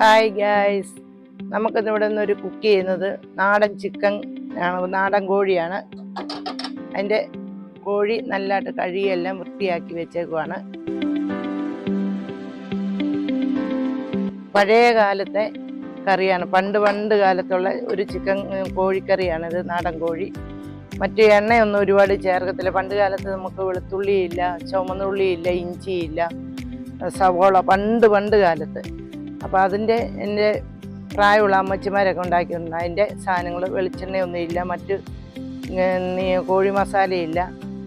Hi guys നമുക്കിന്ന് ഇവിടെ ഒരു കുക്ക് ചെയ്യുന്നത് നാടൻ ചിക്കൻ ആണ്. നാടൻ കോഴിയാണ്. അതിന്റെ കോഴി നല്ലതായിട്ട് കഴുകിയെല്ലാം വൃത്തിയാക്കി വെച്ചേക്കുവാണ്. പഴയ കാലത്തെ കറിയാണ്. പണ്ട് പണ്ട് കാലത്തുള്ള ഒരു ചിക്കൻ കോഴിക്കറിയാണിത് നാടൻ കോഴി. മറ്റു എണ്ണയൊന്നും ഒരുപാട് ചേർക്കത്തില്ല. പണ്ട് കാലത്ത് നമുക്ക് വെളുത്തുള്ളിയില്ല ചുമന്നുള്ളിയില്ല ഇഞ്ചിയില്ല സവോള പണ്ട് പണ്ട് കാലത്ത്. അപ്പോൾ അതിന്റെ എന്റെ പ്രായമുള്ള അമ്മച്ചിമാരൊക്കെ ഉണ്ടാക്കിയിട്ടുണ്ട്. അതിന്റെ സാധനങ്ങൾ വെളിച്ചെണ്ണയൊന്നുമില്ല മറ്റ് കോഴി മസാലയില്ല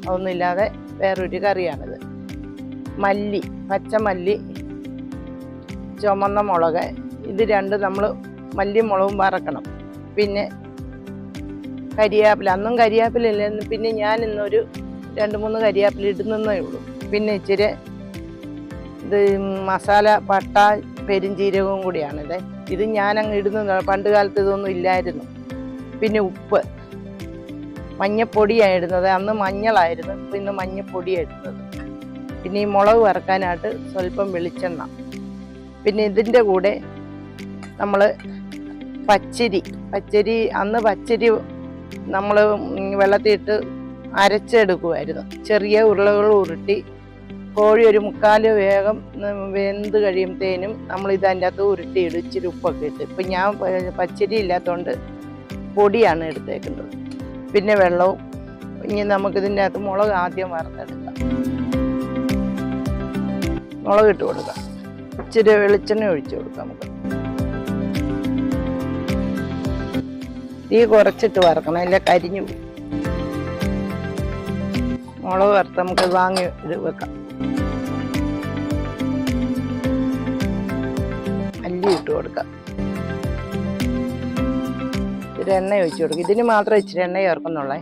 അതൊന്നുമില്ലാതെ വേറൊരു കറിയാണിത്. മല്ലി പച്ചമല്ലി ചുമന്ന മുളക് ഇത് രണ്ട് നമ്മൾ മല്ലിയും മുളകും വറക്കണം. പിന്നെ കരിയാപ്പില അന്നും കരിയാപ്പില പിന്നെ ഞാൻ ഇന്നൊരു രണ്ട് മൂന്ന് കരിയാപ്പില ഇടുന്നേ ഉള്ളൂ. പിന്നെ ഇച്ചിരി ഇത് മസാല പട്ട പെരിഞ്ചീരകവും കൂടിയാണിത് ഇത് ഞാൻ അങ്ങ് ഇടുന്ന. പണ്ട് കാലത്ത് ഇതൊന്നും ഇല്ലായിരുന്നു. പിന്നെ ഉപ്പ്. മഞ്ഞപ്പൊടിയാണ് ഇടുന്നത്. അന്ന് മഞ്ഞളായിരുന്നു. ഇപ്പം ഇന്ന് മഞ്ഞപ്പൊടിയാണ് ഇടുന്നത്. പിന്നെ ഈ മുളക് വറക്കാനായിട്ട് സ്വല്പം വെളിച്ചെണ്ണ. പിന്നെ ഇതിന്റെ കൂടെ നമ്മൾ പച്ചരി. പച്ചരി അന്ന് പച്ചരി നമ്മൾ വെള്ളത്തിയിട്ട് അരച്ചെടുക്കുമായിരുന്നു ചെറിയ ഉരുളകൾ ഉരുട്ടി കോഴി ഒരു മുക്കാൽ വേഗം വെന്ത് കഴിയുമ്പോഴത്തേനും നമ്മൾ ഇത് അതിന്റെ അകത്ത് ഉരുട്ടിയിടും ഇച്ചിരി ഉപ്പൊക്കെ ഇട്ട്. ഇപ്പം ഞാൻ പച്ചരി ഇല്ലാത്തതുകൊണ്ട് പൊടിയാണ് എടുത്തേക്കുന്നത്. പിന്നെ വെള്ളവും ഇനി നമുക്കിതിന്റെ അകത്ത് മുളക് ആദ്യം വറുത്തെടുക്കാം. മുളക് ഇട്ട് കൊടുക്കാം. ഇച്ചിരി വെളിച്ചെണ്ണ ഒഴിച്ചു കൊടുക്കാം നമുക്ക്. തീ കുറച്ചിട്ട് വറക്കണം അല്ല? കരിഞ്ഞു മുളക് വറുത്ത് നമുക്ക് വാങ്ങി വെക്കാം. കൊടുക്കാം. ഇത് എണ്ണ ഒഴിച്ച് കൊടുക്കും. ഇതിന് മാത്രം ഇച്ചിരി എണ്ണ ചേർക്കുന്നുള്ളേ.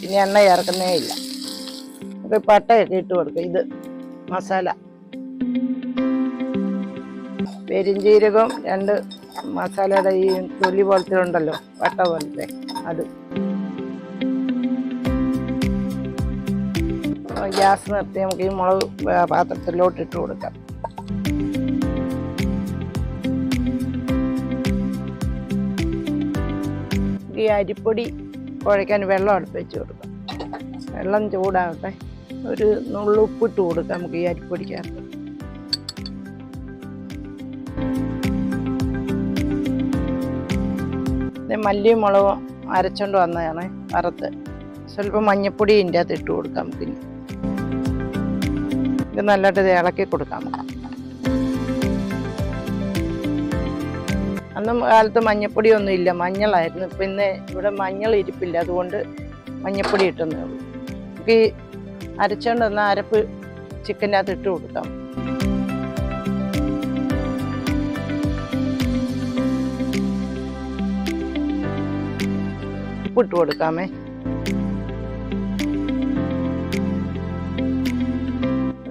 പിന്നെ എണ്ണ ചേർക്കുന്നേ ഇല്ല. അപ്പോൾ പട്ടയൊക്കെ ഇട്ട് കൊടുക്കും. ഇത് മസാല. പെരിഞ്ചീരകം രണ്ട് മസാലയുടെ ഈ തൊലി പോലത്തെ ഉണ്ടല്ലോ പട്ട പോലത്തെ അത്. ഗ്യാസ് നിർത്തി നമുക്ക് ഈ മുളക് പാത്രത്തിലോട്ട് ഇട്ട് കൊടുക്കാം. ഈ അരിപ്പൊടി കുഴയ്ക്കാൻ വെള്ളം അടുപ്പിച്ച് കൊടുക്കാം. വെള്ളം ചൂടാകട്ടെ ഒരു നുള്ളു ഉപ്പിട്ട് കൊടുക്കാം നമുക്ക് ഈ അരിപ്പൊടിക്കകത്ത്. മല്ലിയും മുളകും അരച്ചോണ്ട് വന്നതാണ് വറുത്ത്. സ്വല്പം മഞ്ഞപ്പൊടി ഇതിന്റെ അകത്ത് ഇട്ട് കൊടുക്കാം നമുക്ക്. ഇത് നല്ലതായിട്ട് ഇളക്കി കൊടുക്കാം നമുക്ക്. അന്നും കാലത്ത് മഞ്ഞപ്പൊടി ഒന്നും ഇല്ല. മഞ്ഞളായിരുന്നു. പിന്നെ ഇവിടെ മഞ്ഞൾ ഇരിപ്പില്ല. അതുകൊണ്ട് മഞ്ഞപ്പൊടി ഇട്ടെന്നേ ഉള്ളൂ. ഈ അരച്ചോണ്ട് വന്ന അരപ്പ് ചിക്കന്റെ അകത്ത് ഇട്ട് കൊടുക്കാം. ഉപ്പിട്ട് കൊടുക്കാമേ.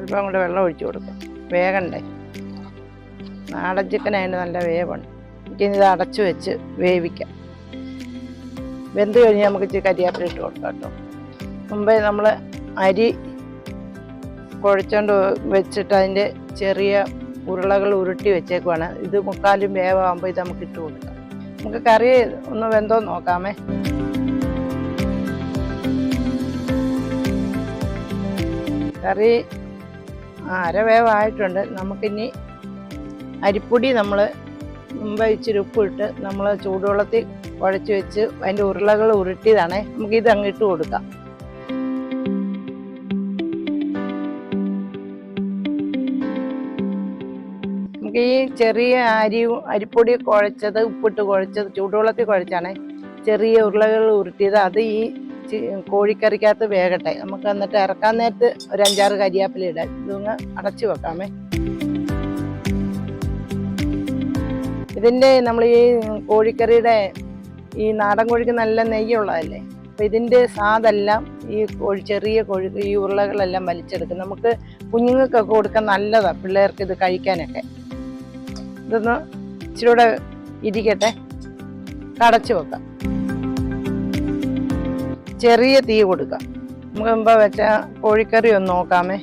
ഇപ്പം കൂടെ വെള്ളം ഒഴിച്ചു കൊടുക്കാം. വേഗണ്ടേ. നാടൻ ചിക്കനായിട്ട് നല്ല വേവുണ്ട്. ഇനി ഇത് അടച്ചു വെച്ച് വേവിക്കാം. വെന്ത് കഴിഞ്ഞ് നമുക്ക് ഇച്ചിരി കരിയാപ്പില ഇട്ട് കൊടുക്കാം കേട്ടോ. മുമ്പേ നമ്മൾ അരി കുഴച്ചോണ്ട് വെച്ചിട്ട് അതിന്റെ ചെറിയ ഉരുളകൾ ഉരുട്ടി വെച്ചേക്കുവാണ്. ഇത് മുക്കാലും വേവാകുമ്പോൾ ഇത് നമുക്ക് ഇട്ട് കൊടുക്കാം. നമുക്ക് കറി ഒന്ന് വെന്തോ നോക്കാമേ. കറി ആ, അര വേവായിട്ടുണ്ട്. നമുക്കിനി അരിപ്പൊടി നമ്മൾ മുമ്പ് ഇച്ചിരി ഉപ്പിട്ട് നമ്മൾ ചൂടുവെള്ളത്തിൽ കുഴച്ച് വെച്ച് അതിന്റെ ഉരുളകൾ ഉരുട്ടിയതാണേ. നമുക്ക് ഇത് അങ്ങിട്ട് കൊടുക്കാം. നമുക്ക് ഈ ചെറിയ അരി അരിപ്പൊടി കുഴച്ചത് ഉപ്പിട്ട് കുഴച്ചത് ചൂടുവെള്ളത്തിൽ കുഴച്ചാണേ. ചെറിയ ഉരുളകൾ ഉരുട്ടിയത് അത് ഈ കോഴിക്കറിക്കകത്ത് വേകട്ടെ. നമുക്ക് എന്നിട്ട് ഇറക്കാൻ നേരത്ത് ഒരു അഞ്ചാറ് കരിയാപ്പില ഇടാം. ഇതൊന്ന് അടച്ചു വെക്കാമേ. ഇതിന്റെ നമ്മൾ ഈ കോഴിക്കറിയുടെ ഈ നാടൻ കോഴിക്ക് നല്ല നെയ്യുള്ളതല്ലേ? അപ്പം ഇതിന്റെ സ്വാദെല്ലാം ഈ കോഴി ചെറിയ കോഴി ഈ ഉരുളകളെല്ലാം വലിച്ചെടുക്കും. നമുക്ക് കുഞ്ഞുങ്ങൾക്കൊക്കെ കൊടുക്കാൻ നല്ലതാണ് പിള്ളേർക്ക് ഇത് കഴിക്കാനൊക്കെ. ഇതൊന്ന് ഇച്ചിരി കൂടെ ഇരിക്കട്ടെ. കടച്ചു വെക്കാം. ചെറിയ തീ കൊടുക്കാം. നമുക്ക് മുമ്പ് വെച്ച കോഴിക്കറി ഒന്ന് നോക്കാമേ.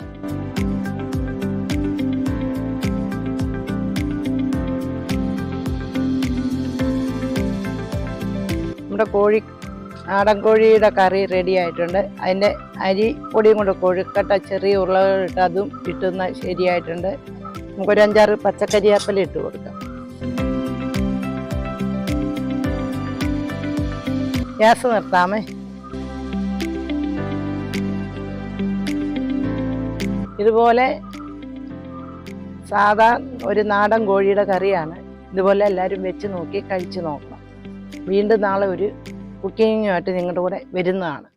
നമ്മുടെ കോഴി നാടൻ കോഴിയുടെ കറി റെഡി ആയിട്ടുണ്ട്. അതിന്റെ അരി പൊടിയും കൊണ്ട് കൊഴുക്കട്ട ചെറിയ ഉരുളകളിട്ട് അതും ഇട്ടുന്ന ശരിയായിട്ടുണ്ട്. നമുക്കൊരു അഞ്ചാറ് പച്ചക്കരിയാപ്പല ഇട്ട് കൊടുക്കാം. ഗ്യാസ് നിർത്താമേ. ഇതുപോലെ സാധാ ഒരു നാടൻ കോഴിയുടെ കറിയാണ്. ഇതുപോലെ എല്ലാവരും വെച്ച് നോക്കി കഴിച്ചു നോക്കണം. വീണ്ടും നാളെ ഒരു കുക്കിങ്ങുമായിട്ട് നിങ്ങളുടെ കൂടെ വരുന്നതാണ്.